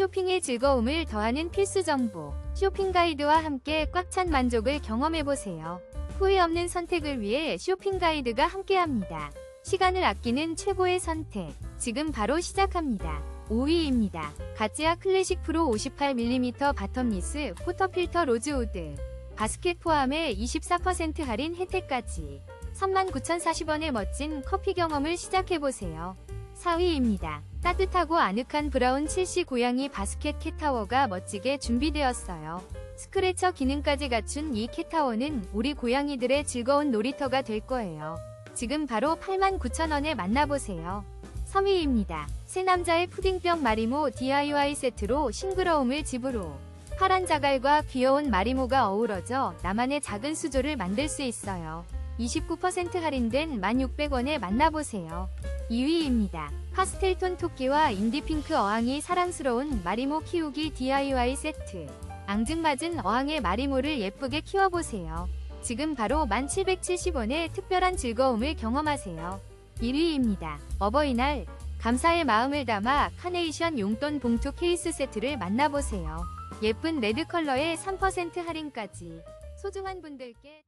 쇼핑의 즐거움을 더하는 필수 정보. 쇼핑 가이드와 함께 꽉 찬 만족을 경험해보세요. 후회 없는 선택을 위해 쇼핑 가이드가 함께합니다. 시간을 아끼는 최고의 선택. 지금 바로 시작합니다. 5위입니다. 가찌아 클래식 프로 58mm 바텀리스 포터필터 로즈우드. 바스켓 포함에 24% 할인 혜택까지. 39,040원의 멋진 커피 경험을 시작해보세요. 4위입니다. 따뜻하고 아늑한 브라운 칠시 고양이 바스켓 캣타워가 멋지게 준비되었어요. 스크래처 기능까지 갖춘 이 캣타워는 우리 고양이들의 즐거운 놀이터가 될 거예요. 지금 바로 89,000원에 만나보세요. 3위입니다. 새 남자의 푸딩병 마리모 DIY 세트로 싱그러움을 집으로. 파란 자갈과 귀여운 마리모가 어우러져 나만의 작은 수조를 만들 수 있어요. 29% 할인된 1,600원에 만나보세요. 2위입니다. 파스텔톤 토끼와 인디핑크 어항이 사랑스러운 마리모 키우기 DIY 세트. 앙증맞은 어항의 마리모를 예쁘게 키워보세요. 지금 바로 1,770원의 특별한 즐거움을 경험하세요. 1위입니다. 어버이날 감사의 마음을 담아 카네이션 용돈 봉투 케이스 세트를 만나보세요. 예쁜 레드 컬러의 3% 할인까지 소중한 분들께